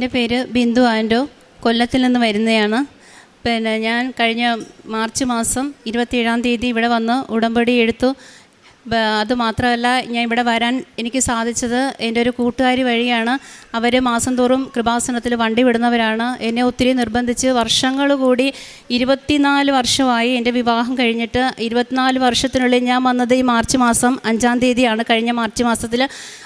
എന്റെ പേര് ബിന്ദു ആൻഡോ. കൊല്ലത്തിൽ നിന്ന് വരുന്നതാണ് പിന്നെ ഞാൻ കഴിഞ്ഞ മാർച്ച് മാസം ഇരുപത്തിയേഴാം തീയതി ഇവിടെ വന്ന് ഉടമ്പടി എടുത്തു. അതുമാത്രമല്ല ഞാൻ ഇവിടെ വരാൻ എനിക്ക് സാധിച്ചത് എന്റെ ഒരു കൂട്ടുകാരി വഴിയാണ്. അവർ മാസം തോറും കൃപാസനത്തിൽ വണ്ടി വിടുന്നവരാണ്. എന്നെ ഒത്തിരി നിർബന്ധിച്ച് വർഷങ്ങൾ കൂടി ഇരുപത്തിനാല് വർഷമായി എന്റെ വിവാഹം കഴിഞ്ഞിട്ട് ഇരുപത്തിനാല് വർഷത്തിനുള്ളിൽ ഞാൻ വന്നത് ഈ മാർച്ച് മാസം അഞ്ചാം തീയതിയാണ്. കഴിഞ്ഞ മാർച്ച് മാസത്തിൽ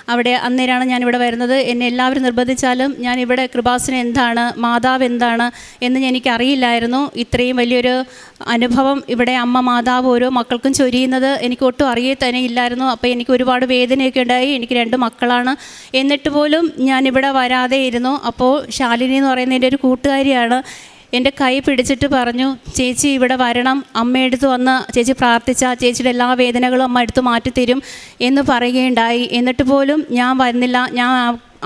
അവിടെ അന്നേരമാണ് ഞാനിവിടെ വരുന്നത്. എന്നെ എല്ലാവരും നിർബന്ധിച്ചാലും ഞാൻ ഇവിടെ കൃപാസനം എന്താണ് മാതാവ് എന്താണ് എന്ന് എനിക്കറിയില്ലായിരുന്നു. ഇത്രയും വലിയൊരു അനുഭവം ഇവിടെ അമ്മ മാതാവ് ഓരോ മക്കൾക്കും ചൊരിയുന്നത് എനിക്ക് ഒട്ടും അറിയേ തന്നെ ഇല്ലായിരുന്നു. അപ്പോൾ എനിക്ക് ഒരുപാട് വേദനയൊക്കെ ഉണ്ടായി. എനിക്ക് രണ്ട് മക്കളാണ്. എന്നിട്ട് പോലും ഞാനിവിടെ വരാതെ ഇരുന്നു അപ്പോൾ ശാലിനി എന്ന് പറയുന്ന എന്റെ ഒരു കൂട്ടുകാരിയാണ് എന്റെ കൈ പിടിച്ചിട്ട് പറഞ്ഞു ചേച്ചി ഇവിടെ വരണം. അമ്മയെടുത്ത് വന്ന് ചേച്ചി പ്രാർത്ഥിച്ച ചേച്ചിയുടെ എല്ലാ വേദനകളും അമ്മ എടുത്ത് മാറ്റിത്തരും എന്ന് പറയുകയുണ്ടായി. എന്നിട്ട് പോലും ഞാൻ വരുന്നില്ല. ഞാൻ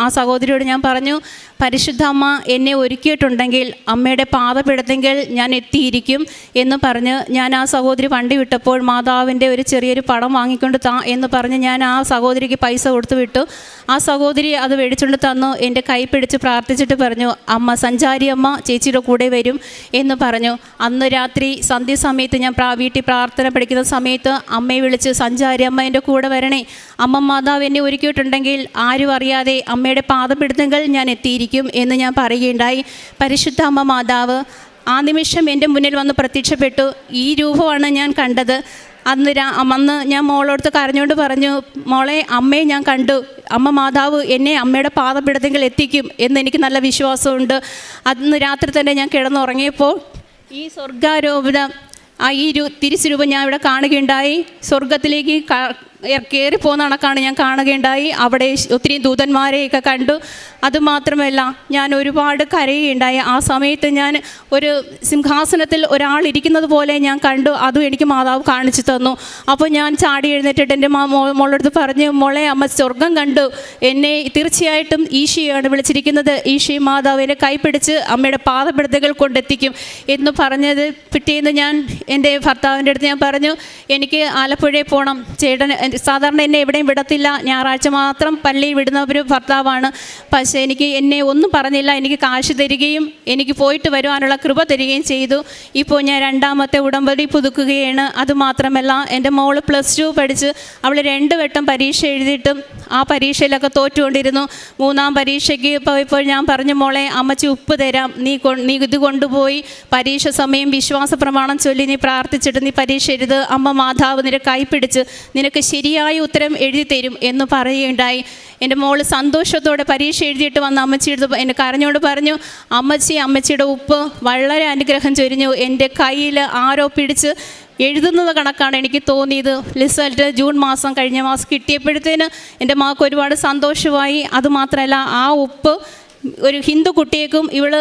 ആ സഹോദരിയോട് ഞാൻ പറഞ്ഞു പരിശുദ്ധ അമ്മ എന്നെ ഒരുക്കിയിട്ടുണ്ടെങ്കിൽ അമ്മയുടെ പാദപിടത്തെങ്കിൽ ഞാൻ എത്തിയിരിക്കും എന്ന് പറഞ്ഞ് ഞാൻ ആ സഹോദരി വണ്ടി വിട്ടപ്പോൾ മാതാവിന്റെ ഒരു ചെറിയൊരു പടം വാങ്ങിക്കൊണ്ട് താ എന്ന് പറഞ്ഞ് ഞാൻ ആ സഹോദരിക്ക് പൈസ കൊടുത്തു വിട്ടു. ആ സഹോദരി അത് മേടിച്ചുകൊണ്ട് തന്നു എന്റെ കൈ പിടിച്ച് പ്രാർത്ഥിച്ചിട്ട് പറഞ്ഞു അമ്മ സഞ്ചാരി അമ്മ ചേച്ചിയുടെ കൂടെ വരും എന്ന് പറഞ്ഞു. അന്ന് രാത്രി സന്ധ്യ സന്ധ്യസമയത്ത് ഞാൻ വീട്ടിൽ പ്രാർത്ഥന പഠിക്കുന്ന സമയത്ത് അമ്മയെ വിളിച്ച് സഞ്ചാരി അമ്മ എന്റെ കൂടെ വരണേ. അമ്മ മാതാവ് എന്നെ ഒരുക്കിയിട്ടുണ്ടെങ്കിൽ ആരും അറിയാതെ അമ്മയുടെ പാദപിടുത്തങ്ങൾ ഞാൻ എത്തിയിരിക്കും. എന്ന് ഞാൻ പറയുകയുണ്ടായി. പരിശുദ്ധ അമ്മ മാതാവ് ആ നിമിഷം എന്റെ മുന്നിൽ വന്ന് പ്രത്യക്ഷപ്പെട്ടു. ഈ രൂപമാണ് ഞാൻ കണ്ടത്. അന്ന് രാ അന്ന് ഞാൻ മോളോടുത്ത് കരഞ്ഞുകൊണ്ട് പറഞ്ഞു മോളെ അമ്മയെ ഞാൻ കണ്ടു. അമ്മ മാതാവ് എന്നെ അമ്മയുടെ പാദപിടത്തെങ്കിൽ എത്തിക്കും എന്ന് എനിക്ക് നല്ല വിശ്വാസമുണ്ട്. അന്ന് രാത്രി തന്നെ ഞാൻ കിടന്നുറങ്ങിയപ്പോൾ ഈ സ്വർഗാരോപണം ആ ഈ രൂ തിരിച്ചുരൂപം ഞാൻ ഇവിടെ കാണുകയുണ്ടായി. സ്വർഗത്തിലേക്ക് കയറി പോകുന്ന കണക്കാണ് ഞാൻ കാണുകയുണ്ടായി. അവിടെ ഒത്തിരി ദൂതന്മാരെയൊക്കെ കണ്ടു. അതുമാത്രമല്ല ഞാൻ ഒരുപാട് കരയുണ്ടായി ആ സമയത്ത് ഞാൻ ഒരു സിംഹാസനത്തിൽ ഒരാൾ ഇരിക്കുന്നത് പോലെ ഞാൻ കണ്ടു. അതും എനിക്ക് മാതാവ് കാണിച്ചു തന്നു. അപ്പോൾ ഞാൻ ചാടി എഴുന്നേറ്റിട്ട് എന്റെ മാ മോളടുത്ത് പറഞ്ഞു മോളെ അമ്മ സ്വർഗം കണ്ടു. എന്നെ തീർച്ചയായിട്ടും ഈശയാണ് വിളിച്ചിരിക്കുന്നത്. ഈശോ മാതാവ് എന്നെ കൈപ്പിടിച്ച് അമ്മയുടെ പാദപ്പെടുത്തുകൾ കൊണ്ടെത്തിക്കും. എന്ന് പറഞ്ഞത് പിറ്റേന്ന് ഞാൻ എന്റെ ഭർത്താവിന്റെ അടുത്ത് ഞാൻ പറഞ്ഞു എനിക്ക് ആലപ്പുഴയിൽ പോകണം. ചേട്ടൻ സാധാരണ എന്നെ എവിടെയും വിടത്തില്ല. ഞായറാഴ്ച മാത്രം പള്ളിയിൽ വിടുന്ന ഒരു ഭർത്താവാണ്. പക്ഷേ എനിക്ക് എന്നെ ഒന്നും പറഞ്ഞില്ല. എനിക്ക് കാശ് തരികയും എനിക്ക് പോയിട്ട് വരുവാനുള്ള കൃപ തരികയും ചെയ്തു. ഇപ്പോൾ ഞാൻ രണ്ടാമത്തെ ഉടമ്പടി പുതുക്കുകയാണ്. അതുമാത്രമല്ല എന്റെ മോൾ പ്ലസ് ടു പഠിച്ച് അവൾ രണ്ട് വട്ടം പരീക്ഷ എഴുതിയിട്ടും ആ പരീക്ഷയിലൊക്കെ തോറ്റുകൊണ്ടിരുന്നു. മൂന്നാം പരീക്ഷയ്ക്ക് പോയപ്പോൾ ഞാൻ പറഞ്ഞു മോളെ അമ്മച്ചി ഉപ്പ് തരാം. നീ നീ ഇത് കൊണ്ടുപോയി പരീക്ഷ സമയം വിശ്വാസ പ്രമാണം ചൊല്ലി നീ പ്രാർത്ഥിച്ചിട്ട് നീ പരീക്ഷ എഴുത്. അമ്മ മാതാവ് കൈ പിടിച്ച് നിനക്ക് ശരിയായ ഉത്തരം എഴുതി തരും എന്ന് പറയുകയുണ്ടായി. എന്റെ മോൾ സന്തോഷത്തോടെ പരീക്ഷ എഴുതിയിട്ട് വന്ന് അമ്മച്ചി എടുത്ത് എന്നെ കരഞ്ഞോട് പറഞ്ഞു അമ്മച്ചി അമ്മച്ചിയുടെ ഉപ്പ് വളരെ അനുഗ്രഹം ചൊരിഞ്ഞു. എന്റെ കയ്യിൽ ആരോ പിടിച്ച് എഴുതുന്നത് കണക്കാണ് എനിക്ക് തോന്നിയത്. റിസൾട്ട് ജൂൺ മാസം കഴിഞ്ഞ മാസം കിട്ടിയപ്പോഴത്തേന് എന്റെ മാക്ക് ഒരുപാട് സന്തോഷമായി. അതുമാത്രമല്ല ആ ഉപ്പ് ഒരു ഹിന്ദു കുട്ടിയേക്കും ഇവൾ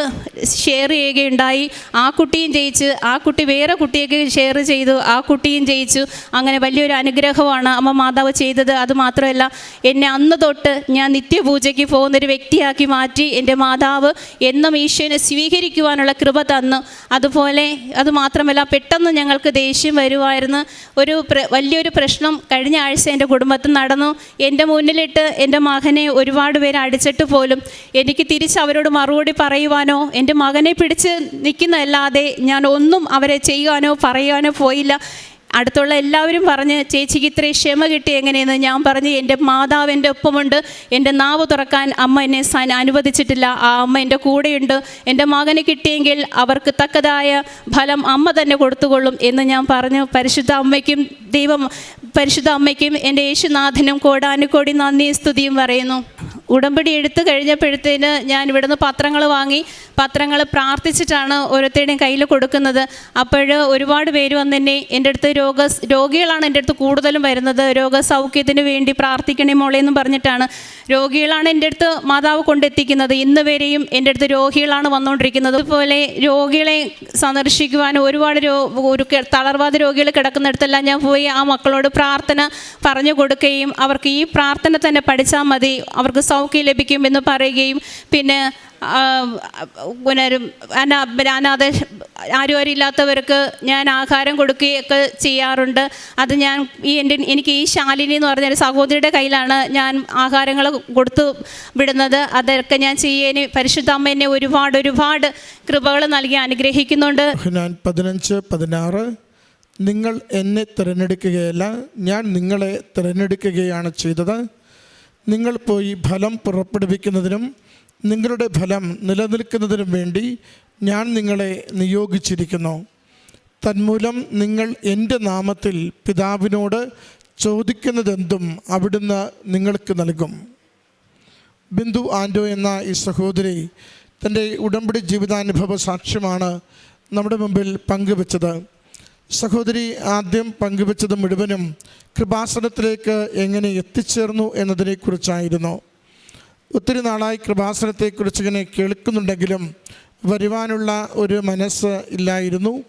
ഷെയർ ചെയ്യുകയുണ്ടായി. ആ കുട്ടിയും ജയിച്ച് ആ കുട്ടി വേറെ കുട്ടിയേക്ക് ഷെയർ ചെയ്തു ആ കുട്ടിയും ജയിച്ചു. അങ്ങനെ വലിയൊരു അനുഗ്രഹമാണ് അമ്മ മാതാവ് ചെയ്തത്. അതുമാത്രമല്ല എന്നെ അന്ന് തൊട്ട് ഞാൻ നിത്യപൂജയ്ക്ക് പോകുന്നൊരു വ്യക്തിയാക്കി മാറ്റി എന്റെ മാതാവ് എന്നും ഈശോനെ സ്വീകരിക്കുവാനുള്ള കൃപ തന്നു. അതുപോലെ അതുമാത്രമല്ല പെട്ടെന്ന് ഞങ്ങൾക്ക് ദേഷ്യം വരുമായിരുന്നു ഒരു വലിയൊരു പ്രശ്നം കഴിഞ്ഞ ആഴ്ച എന്റെ കുടുംബത്തിൽ നടന്നു. എന്റെ മുന്നിലിട്ട് എന്റെ മകനെ ഒരുപാട് പേര് അടിച്ചിട്ട് പോലും എനിക്ക് തിരിച്ച് അവരോട് മറുപടി പറയുവാനോ എന്റെ മകനെ പിടിച്ച് നിൽക്കുന്നതല്ലാതെ ഞാൻ ഒന്നും അവരെ ചെയ്യുവാനോ പറയുവാനോ പോയില്ല. അടുത്തുള്ള എല്ലാവരും പറഞ്ഞ് ചേച്ചിക്ക് ഇത്രയും ക്ഷമ കിട്ടി എങ്ങനെയെന്ന് ഞാൻ പറഞ്ഞ് എന്റെ മാതാവ് എന്റെ ഒപ്പമുണ്ട്. എന്റെ നാവ് തുറക്കാൻ അമ്മ എന്നെ അനുവദിച്ചിട്ടില്ല. ആ അമ്മ എന്റെ കൂടെയുണ്ട്. എന്റെ മകന് കിട്ടിയെങ്കിൽ അവർക്ക് തക്കതായ ഫലം അമ്മ തന്നെ കൊടുത്തുകൊള്ളും എന്ന് ഞാൻ പറഞ്ഞു. പരിശുദ്ധ അമ്മയ്ക്കും ദൈവം പരിശുദ്ധ അമ്മയ്ക്കും എന്റെ യേശുനാഥനും കോടാനുകോടി നന്ദിയും സ്തുതിയും പറയുന്നു. ഉടമ്പടി എടുത്തു കഴിഞ്ഞപ്പോഴത്തേന് ഞാൻ ഇവിടുന്ന് പത്രങ്ങൾ വാങ്ങി പത്രങ്ങൾ പ്രാർത്ഥിച്ചിട്ടാണ് ഓരോരുത്തരുടെയും കയ്യിൽ കൊടുക്കുന്നത്. അപ്പോൾ ഒരുപാട് പേര് വന്ന് എന്റെ അടുത്ത് രോഗ രോഗികളാണ് എന്റെ അടുത്ത് കൂടുതലും വരുന്നത്. രോഗസൗഖ്യത്തിന് വേണ്ടി പ്രാർത്ഥിക്കണേ മോളെ എന്ന് പറഞ്ഞിട്ടാണ് രോഗികളാണ് എന്റെ അടുത്ത് മാതാവ് കൊണ്ടെത്തിക്കുന്നത്. ഇന്ന് വരെയും എന്റെ അടുത്ത് രോഗികളാണ് വന്നുകൊണ്ടിരിക്കുന്നത്. അതുപോലെ രോഗികളെ സന്ദർശിക്കുവാൻ ഒരുപാട് രോ ഒരു തളർവാദ രോഗികൾ കിടക്കുന്നിടത്തെല്ലാം ഞാൻ പോയി ആ മക്കളോട് പ്രാർത്ഥന പറഞ്ഞു കൊടുക്കുകയും അവർക്ക് ഈ പ്രാർത്ഥന തന്നെ പഠിച്ചാൽ മതി. അവർക്ക് സൗഖ്യം ലഭിക്കുമെന്ന് പറയുകയും പിന്നെ പുനരും അനാഥ ആരും ആരും ഇല്ലാത്തവർക്ക് ഞാൻ ആഹാരം കൊടുക്കുകയൊക്കെ ചെയ്യാറുണ്ട്. അത് ഞാൻ ഈ എന്റെ എനിക്ക് ഈ ശാലിനി എന്ന് പറഞ്ഞ ഒരു സഹോദരിയുടെ കയ്യിലാണ് ഞാൻ ആഹാരങ്ങൾ കൊടുത്തു വിടുന്നത്. അതൊക്കെ ഞാൻ ചെയ്യാന് പരിശുദ്ധ അമ്മ എന്നെ ഒരുപാട് ഒരുപാട് കൃപകൾ നൽകി അനുഗ്രഹിക്കുന്നുണ്ട്. ഞാൻ പതിനഞ്ച് പതിനാറ് നിങ്ങൾ എന്നെ തിരഞ്ഞെടുക്കുകയല്ല ഞാൻ നിങ്ങളെ തിരഞ്ഞെടുക്കുകയാണ് ചെയ്തത്. നിങ്ങൾ പോയി ഫലം പുറപ്പെടുവിക്കുന്നതിനും നിങ്ങളുടെ ഫലം നിലനിൽക്കുന്നതിനും വേണ്ടി ഞാൻ നിങ്ങളെ നിയോഗിച്ചിരിക്കുന്നു. തന്മൂലം നിങ്ങൾ എന്റെ നാമത്തിൽ പിതാവിനോട് ചോദിക്കുന്നതെന്തും അവിടുന്ന് നിങ്ങൾക്ക് നൽകും. ബിന്ദു ആൻഡോ എന്ന ഈ സഹോദരി തന്റെ ഉടമ്പടി ജീവിതാനുഭവ സാക്ഷ്യമാണ് നമ്മുടെ മുമ്പിൽ പങ്കുവച്ചത്. സഹോദരി ആദ്യം പങ്കുവച്ചത് മുഴുവനും കൃപാസനത്തിലേക്ക് എങ്ങനെ എത്തിച്ചേർന്നു എന്നതിനെക്കുറിച്ചായിരുന്നു. ഒത്തിരി നാളായി കൃപാസനത്തെക്കുറിച്ച് ഇങ്ങനെ കേൾക്കുന്നുണ്ടെങ്കിലും വരുവാനുള്ള ഒരു മനസ്സ് ഇല്ലായിരുന്നു.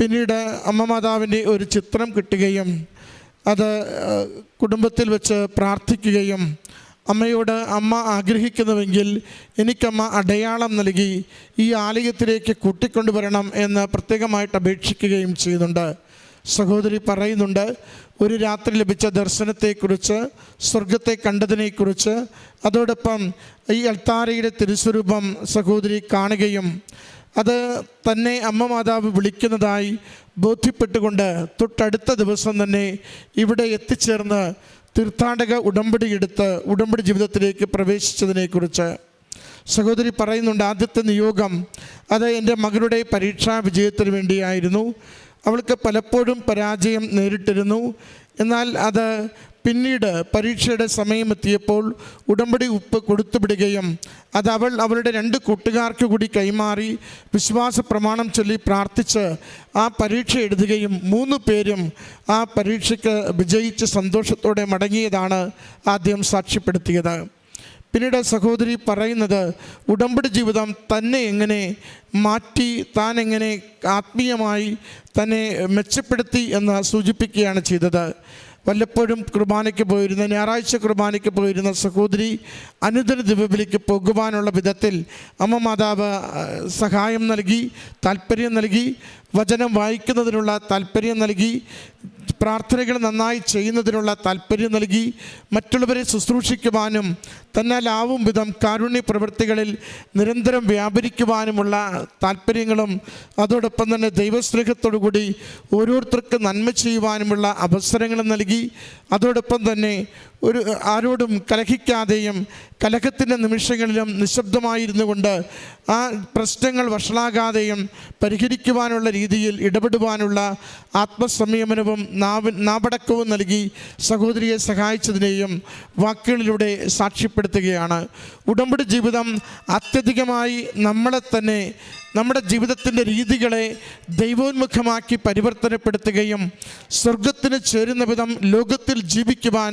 പിന്നീട് അമ്മ മാതാവിന്റെ ഒരു ചിത്രം കിട്ടുകയും അത് കുടുംബത്തിൽ വെച്ച് പ്രാർത്ഥിക്കുകയും അമ്മയോട് അമ്മ ആഗ്രഹിക്കുന്നുവെങ്കിൽ എനിക്കമ്മ അടയാളം നൽകി ഈ ആലയത്തിലേക്ക് കൂട്ടിക്കൊണ്ടുവരണം എന്ന് പ്രത്യേകമായിട്ട് അപേക്ഷിക്കുകയും ചെയ്യുന്നുണ്ട്. സഹോദരി പറയുന്നുണ്ട് ഒരു രാത്രി ലഭിച്ച ദർശനത്തെക്കുറിച്ച് സ്വർഗത്തെ കണ്ടതിനെക്കുറിച്ച് അതോടൊപ്പം ഈ അൾത്താരയുടെ തിരുസ്വരൂപം സഹോദരി കാണുകയും അത് തന്നെ അമ്മ മാതാവ് വിളിക്കുന്നതായി ബോധ്യപ്പെട്ടുകൊണ്ട് തൊട്ടടുത്ത ദിവസം തന്നെ ഇവിടെ എത്തിച്ചേർന്ന് തീർത്ഥാടക ഉടമ്പടി എടുത്ത് ഉടമ്പടി ജീവിതത്തിലേക്ക് പ്രവേശിച്ചതിനെക്കുറിച്ച് സഹോദരി പറയുന്നുണ്ട് ആദ്യത്തെ നിയോഗം അത് എന്റെ മകളുടെ പരീക്ഷാ വിജയത്തിന് വേണ്ടിയായിരുന്നു. അവൾക്ക് പലപ്പോഴും പരാജയം നേരിട്ടിരുന്നു. എന്നാൽ അത് പിന്നീട് പരീക്ഷയുടെ സമയമെത്തിയപ്പോൾ ഉടമ്പടി ഉപ്പ് കൊടുത്തുവിടുകയും അത് അവൾ അവളുടെ രണ്ട് കൂട്ടുകാർക്ക് കൂടി കൈമാറി വിശ്വാസ പ്രമാണം ചൊല്ലി പ്രാർത്ഥിച്ച് ആ പരീക്ഷ എഴുതുകയും മൂന്ന് പേരും ആ പരീക്ഷയ്ക്ക് വിജയിച്ച് സന്തോഷത്തോടെ മടങ്ങിയതാണ് ആദ്യം സാക്ഷ്യപ്പെടുത്തിയത്. പിന്നീട് സഹോദരി പറയുന്നത് ഉടമ്പടി ജീവിതം തന്നെ എങ്ങനെ മാറ്റി താൻ എങ്ങനെ ആത്മീയമായി തന്നെ മെച്ചപ്പെടുത്തി എന്ന് സൂചിപ്പിക്കുകയാണ് ചെയ്തത്. വല്ലപ്പോഴും കുർബാനയ്ക്ക് പോയിരുന്ന ഞായറാഴ്ച കുർബാനയ്ക്ക് പോയിരുന്ന സഹോദരി അനുദിന ദിവബലിക്ക് പോകുവാനുള്ള വിധത്തിൽ അമ്മ മാതാവ് സഹായം നൽകി താല്പര്യം നൽകി വചനം വായിക്കുന്നതിനുള്ള താല്പര്യം നൽകി പ്രാർത്ഥനകൾ നന്നായി ചെയ്യുന്നതിനുള്ള താല്പര്യം നൽകി മറ്റുള്ളവരെ ശുശ്രൂഷിക്കുവാനും തന്നാലാവും വിധം കാരുണ്യ പ്രവൃത്തികളിൽ നിരന്തരം വ്യാപരിക്കുവാനുമുള്ള താല്പര്യങ്ങളും അതോടൊപ്പം തന്നെ ദൈവസ്നേഹത്തോടുകൂടി ഓരോരുത്തർക്ക് നന്മ ചെയ്യുവാനുമുള്ള അവസരങ്ങളും നൽകി അതോടൊപ്പം തന്നെ ഒരു ആരോടും കലഹിക്കാതെയും കലഹത്തിന്റെ നിമിഷങ്ങളിലും നിശബ്ദമായിരുന്നു കൊണ്ട് ആ പ്രശ്നങ്ങൾ വഷളാകാതെയും പരിഹരിക്കുവാനുള്ള രീതിയിൽ ഇടപെടുവാനുള്ള ആത്മസംയമനവും നാവ നാപടക്കവും നൽകി സഹോദരിയെ സഹായിച്ചതിനെയും വാക്കുകളിലൂടെ സാക്ഷ്യപ്പെടുത്തുകയാണ്. ഉടമ്പടി ജീവിതം അത്യധികമായി നമ്മളെ തന്നെ നമ്മുടെ ജീവിതത്തിന്റെ രീതികളെ ദൈവോന്മുഖമാക്കി പരിവർത്തനപ്പെടുത്തുകയും സ്വർഗത്തിന് ചേരുന്ന വിധം ലോകത്തിൽ ജീവിക്കുവാൻ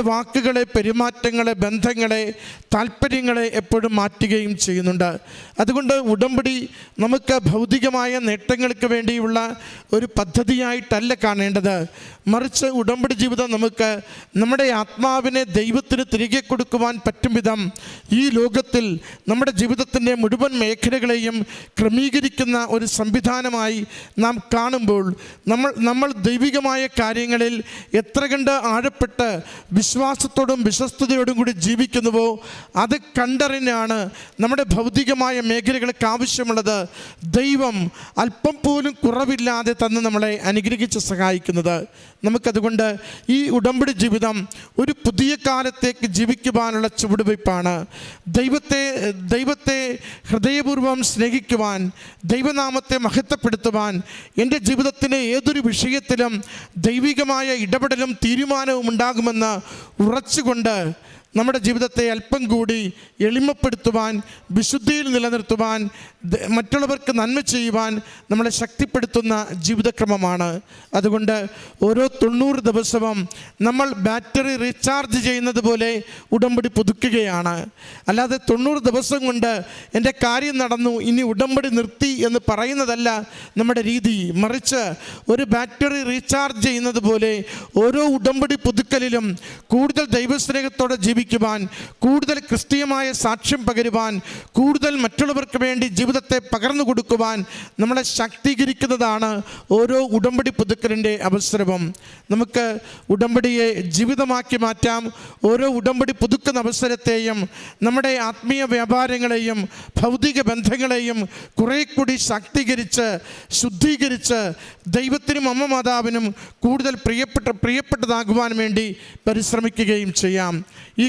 വാക്കുകളെ പെരുമാറ്റങ്ങളെ ബന്ധങ്ങളെ താല്പര്യങ്ങളെ എപ്പോഴും മാറ്റുകയും ചെയ്യുന്നുണ്ട്. അതുകൊണ്ട് ഉടമ്പടി നമുക്ക് ഭൗതികമായ നേട്ടങ്ങൾക്ക് വേണ്ടിയുള്ള ഒരു പദ്ധതിയായിട്ടല്ല കാണേണ്ടത്. മറിച്ച് ഉടമ്പടി ജീവിതം നമുക്ക് നമ്മുടെ ആത്മാവിനെ ദൈവത്തിന് തിരികെ കൊടുക്കുവാൻ പറ്റും വിധം ഈ ലോകത്തിൽ നമ്മുടെ ജീവിതത്തിന്റെ മുഴുവൻ മേഖലകളെയും ക്രമീകരിക്കുന്ന ഒരു സംവിധാനമായി നാം കാണുമ്പോൾ നമ്മൾ നമ്മൾ ദൈവികമായ കാര്യങ്ങളിൽ എത്ര കണ്ട് ആഴപ്പെട്ട് വിശ്വാസത്തോടും വിശ്വസ്തയോടും കൂടി ജീവിക്കുന്നുവോ? അത് കണ്ടറിഞ്ഞാണ് നമ്മുടെ ഭൗതികമായ മേഖലകൾക്ക് ആവശ്യമുള്ളത്. ദൈവം അല്പം പോലും കുറവില്ലാതെ തന്ന് നമ്മളെ അനുഗ്രഹിച്ച് സഹായിക്കുന്നത്. നമുക്കതുകൊണ്ട് ഈ ഉടമ്പടി ജീവിതം ഒരു പുതിയ കാലത്തേക്ക് ജീവിക്കുവാനുള്ള ചുവടുവയ്പ്പാണ്. ദൈവത്തെ ദൈവത്തെ ഹൃദയപൂർവം സ്നേഹിക്കുവാൻ ദൈവനാമത്തെ മഹത്വപ്പെടുത്തുവാൻ എന്റെ ജീവിതത്തിലെ ഏതൊരു വിഷയത്തിലും ദൈവികമായ ഇടപെടലും തീരുമാനവും ഉണ്ടാകുമെന്ന് ഉറച്ചുകൊണ്ട് നമ്മുടെ ജീവിതത്തെ അല്പം കൂടി എളിമപ്പെടുത്തുവാൻ വിശുദ്ധിയിൽ നിലനിർത്തുവാൻ മറ്റുള്ളവർക്ക് നന്മ ചെയ്യുവാൻ നമ്മളെ ശക്തിപ്പെടുത്തുന്ന ജീവിതക്രമമാണ്. അതുകൊണ്ട് ഓരോ തൊണ്ണൂറ് ദിവസവും നമ്മൾ ബാറ്ററി റീചാർജ് ചെയ്യുന്നത് പോലെ ഉടമ്പടി പുതുക്കുകയാണ്. അല്ലാതെ തൊണ്ണൂറ് ദിവസം കൊണ്ട് എന്റെ കാര്യം നടന്നു ഇനി ഉടമ്പടി നിർത്തി എന്ന് പറയുന്നതല്ല നമ്മുടെ രീതി. മറിച്ച് ഒരു ബാറ്ററി റീചാർജ് ചെയ്യുന്നത് പോലെ ഓരോ ഉടമ്പടി പുതുക്കലിലും കൂടുതൽ ദൈവസ്നേഹത്തോടെ ജീവിക്കാൻ ജീവിക്കുവാൻ കൂടുതൽ ക്രിസ്തീയമായ സാക്ഷ്യം പകരുവാൻ കൂടുതൽ മറ്റുള്ളവർക്ക് വേണ്ടി ജീവിതത്തെ പകർന്നു കൊടുക്കുവാൻ നമ്മളെ ശാക്തീകരിക്കുന്നതാണ് ഓരോ ഉടമ്പടി പുതുക്കലിന്റെ അവസരവും. നമുക്ക് ഉടമ്പടിയെ ജീവിതമാക്കി മാറ്റാം. ഓരോ ഉടമ്പടി പുതുക്കുന്ന അവസരത്തെയും നമ്മുടെ ആത്മീയ വ്യാപാരങ്ങളെയും ഭൗതിക ബന്ധങ്ങളെയും കുറേ കൂടി ശാക്തീകരിച്ച് ശുദ്ധീകരിച്ച് ദൈവത്തിനും അമ്മ മാതാവിനും കൂടുതൽ പ്രിയപ്പെട്ട പ്രിയപ്പെട്ടതാകുവാൻ വേണ്ടി പരിശ്രമിക്കുകയും ചെയ്യാം. ഈ